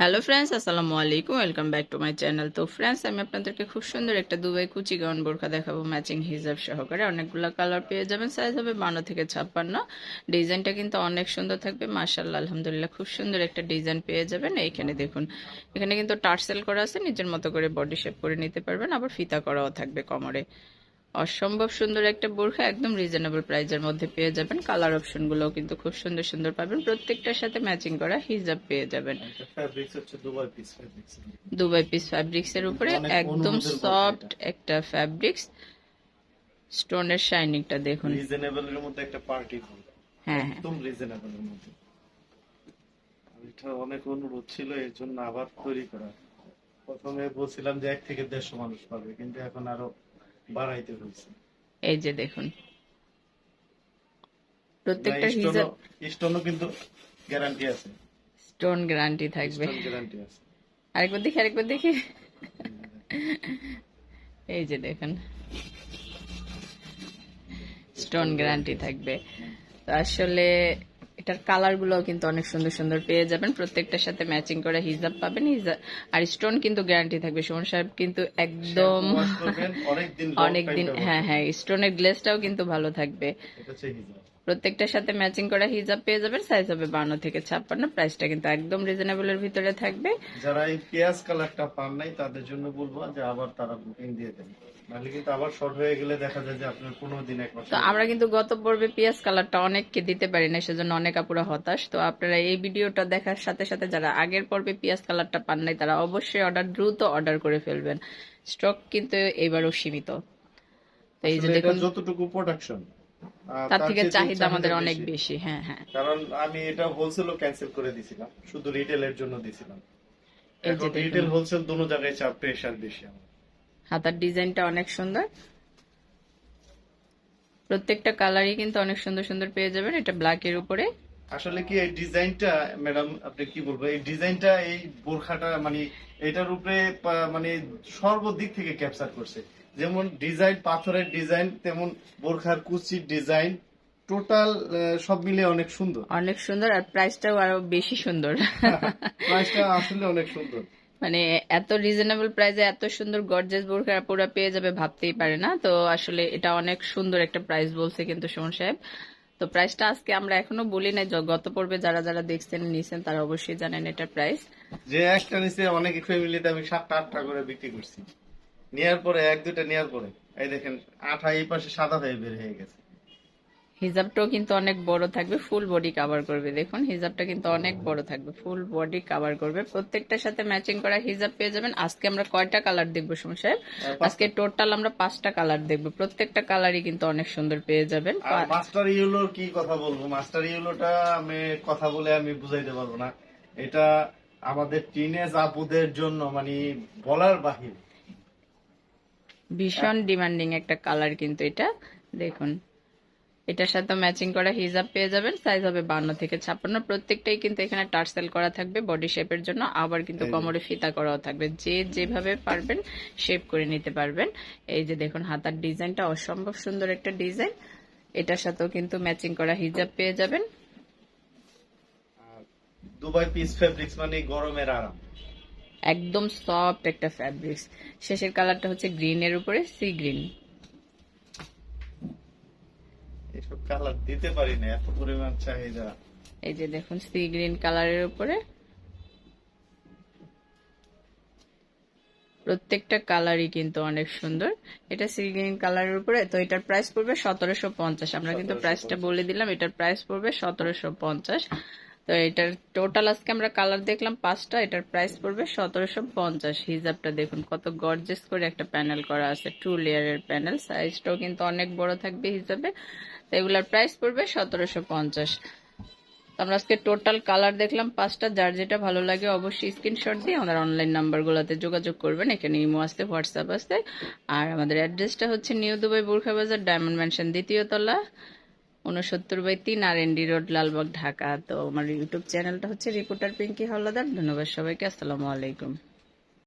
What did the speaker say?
Hello friends আসসালামু আলাইকুম welcome back to my channel তো ফ্রেন্ডস আমি আপনাদেরকে খুব সুন্দর একটা দুবাই কুচি গাউন বোরখা দেখাবো ম্যাচিং হিজাব সহকারে। অনেকগুলো কালার পেয়ে যাবেন সাইজ হবে বান্ন থেকে ছাপ্পান্ন। ডিজাইনটা কিন্তু অনেক সুন্দর থাকবে মার্শাল্লাহ আলহামদুলিল্লাহ, খুব সুন্দর একটা ডিজাইন পেয়ে যাবেন। এইখানে দেখুন, এখানে কিন্তু টার্সেল করা আছে, নিজের মতো করে বডি শেপ করে নিতে পারবেন, আবার ফিতা করাও থাকবে কোমরে। অসম্ভব সুন্দর একটা বোরখা একদম রিজনেবল প্রাইজের মধ্যে পেয়ে যাবেন। কালার অপশনগুলোও কিন্তু খুব সুন্দর সুন্দর পাবেন। প্রত্যেকটার সাথে ম্যাচিং করা হিজাব পেয়ে যাবেন। দুবাই পিস ফ্যাব্রিক্স এর। উপরে একদম সফট একটা ফ্যাব্রিক্স স্টোনের শাইনিংটা দেখুন। রিজনেবল এর মধ্যে একটা পার্টি হ্যাঁ হ্যাঁ। একদম রিজনেবল এর মধ্যে। এটা অনেক অনুরোধ ছিল এর জন্য আবার তৈরি করা। প্রথমে বলছিলাম যে এক থেকে দেড়শো মানুষ পাবে কিন্তু এখন আরও বাড়াইতে হয়েছে এই যে দেখুন। প্রত্যেকটা হিজাব স্টোনও কিন্তু গ্যারান্টি আছে। স্টোন গ্যারান্টি থাকবে। স্টোন গ্যারান্টি আছে। আরেকবার দেখি আরেকবার দেখি। এই যে দেখুন। স্টোন গ্যারান্টি থাকবে। আসলে এটার কালারগুলো কিন্তু অনেক সুন্দর সুন্দর পেয়ে যাবেন। প্রত্যেকটার সাথে ম্যাচিং করে হিজাব পাবেন। আর স্টোন কিন্তু গ্যারান্টি থাকবে। সুমন সাহেব কিন্তু একদম অনেকদিন হ্যাঁ হ্যাঁ স্টোনের গ্লেসটাও কিন্তু ভালো থাকবে। প্রত্যেকটার সাথে ম্যাচিং করা হিজাব পেয়ে যাবেন। সাইজ হবে বান্ন থেকে ছাপ্পান্ন। প্রাইসটা কিন্তু একদম রিজনেবল এর ভিতরে থাকবে। যারা এই পেঁয়াজ কালারটা পান নাই তাদের জন্য বলব যে আবার তারা বুকিং দিয়ে দেন। তো আমরা কিন্তু গত পর্বে পেঁয়াজ কালারটা অনেককে দিতে পারি না সেজন্য অনেক আপুরা হতাশ। তো আপনারা এই ভিডিওটা দেখার সাথে সাথে যারা আগের পর্বে পেঁয়াজ কালারটা পান নাই তারা অবশ্যই অর্ডার দ্রুত অর্ডার করে ফেলবেন। স্টক কিন্তু এবারও সীমিত। তো এই যে দেখুন যতটুকু প্রোডাকশন তার থেকে চাহিদা আমাদের অনেক বেশি। হ্যাঁ হ্যাঁ। কারণ আমি এটা হোলসেলও ক্যান্সেল করে দিছিলাম শুধু রিটেলের জন্য দিছিলাম। এখন রিটেল হোলসেল দোনো জায়গায় চাপ প্রেশার বেশি আমার। হাতার ডিজাইনটা অনেক সুন্দর। প্রত্যেকটা কালারই কিন্তু অনেক সুন্দর সুন্দর পেয়ে যাবেন এটা ব্ল্যাক এর উপরে। আসলে কি এই ডিজাইনটা ম্যাডাম আপনি কি বলব এই ডিজাইনটা এই বোরখাটা মানে এটার উপরে মানে সর্বদিক থেকে ক্যাপচার করছে। যেমন ডিজাইন পাথরের ডিজাইন তেমন বোরখার কুচির ডিজাইন টোটাল সব মিলে অনেক সুন্দর। অনেক সুন্দর আর প্রাইসটাও আরও বেশি সুন্দর। প্রাইসটা আসলে অনেক সুন্দর। মানে এত রিজনেবল প্রাইসে এত সুন্দর গর্জেস বোরখা পুরো পেয়ে যাবে ভাবতেই পারে না। তো আসলে এটা অনেক সুন্দর একটা প্রাইস বলছে কিন্তু সুমন সাহেব। তো প্রাইসটা আজকে আমরা এখনও বলি নাই গত পর্বে যারা যারা দেখছেন, নিছেন, তারা অবশ্যই জানেন এটার প্রাইস যে একটা নিচে অনেক ফ্যামিলিতে আমি সাতটা, আটটা করে বিক্রি করছি। নেওয়ার পরে, এক দুটা নেওয়ার পরে, এই দেখেন, আঠা এই পাশে সাদা হয়ে বের হয়ে গেছে। হিজাবটাও কিন্তু অনেক বড় থাকবে ফুল বডি কভার করবে। দেখুন হিজাবটা কিন্তু অনেক বড় থাকবে ফুল বডি কভার করবে। প্রত্যেকটার সাথে ম্যাচিং করা হিজাব পেয়ে যাবেন। আজকে আমরা কয়টা কালার দেখব সুমন সাহেব? আজকে টোটাল আমরা পাঁচটা কালার দেখব। প্রত্যেকটা কালারই কিন্তু অনেক সুন্দর পেয়ে যাবেন। মাস্টার ইউলোর কি কথা বলব? মাস্টার ইউলোটা আমি কথা বলে আমি বুঝাইতে পারব না। এটা আমাদের টিনেজ আপুদের জন্য মানে বলার বাহির। ভীষণ ডিমান্ডিং একটা কালার কিন্তু এটা। দেখুন এটার সাথে ম্যাচিং করা হিজাব পেয়ে যাবেন সাইজ হবে বান্ন থেকে ছাপ্পান্ন। প্রত্যেকটাই কিন্তু এখানে টার্সেল করা থাকবে বডি শেপের জন্য। আবার কিন্তু কোমরে ফিতা করাও থাকবে। যে যেভাবে পারবেন শেপ করে নিতে পারবেন। এই যে দেখুন হাতার ডিজাইনটা অসম্ভব সুন্দর একটা ডিজাইন। এটার সাথেও কিন্তু ম্যাচিং করা হিজাব পেয়ে যাবেন। দুবাই পিস ফেব্রিক্স মানে গরমের আরাম। একদম সফট একটা ফ্যাব্রিক্স শেষের কালারটা হচ্ছে গ্রিন এর উপরে সি গ্রিন এসব কালার দিতে পারি না এত পরিমাণ চাহিদা। এই যে দেখুন সি গ্রিন কালারের উপরে প্রত্যেকটা কালারই কিন্তু অনেক সুন্দর। এটা সি গ্রিন কালারের উপরে তো এটার প্রাইস পড়বে সতেরোশো পঞ্চাশ। আমরা কিন্তু প্রাইসটা বলে দিলাম এটার প্রাইস পড়বে সতেরোশো পঞ্চাশ। তো এটার টোটাল আজকে আমরা কালার দেখলাম পাঁচটা, এটার প্রাইস পড়বে সতেরোশো পঞ্চাশ। হিজাবটা দেখুন, কত গর্জেস করে একটা প্যানেল করা আছে টু লেয়ারের প্যানেল সাইজটাও কিন্তু অনেক বড় থাকবে হিসাবে তো এগুলার প্রাইস পড়বে সতেরোশো পঞ্চাশ। আমরা আজকে টোটাল কালার দেখলাম পাঁচটা, যার যেটা ভালো লাগে অবশ্যই স্ক্রিনশট দিয়ে আমাদের অনলাইন নাম্বারগুলোতে যোগাযোগ করবেন। এখানে ইমো আসতে হোয়াটসঅ্যাপ আসতে আর আমাদের অ্যাড্রেসটা হচ্ছে নিউ দুবাই বোরখা বাজার ডায়মন্ড ম্যানশন দ্বিতীয় তলা। উনসত্তর বাই তিন আর N D road, Lalbagh, Dhaka. তো আমার ইউটিউব চ্যানেলটা হচ্ছে রিপোর্টার পিঙ্কি হলদার। ধন্যবাদ সবাইকে। আসসালামু আলাইকুম।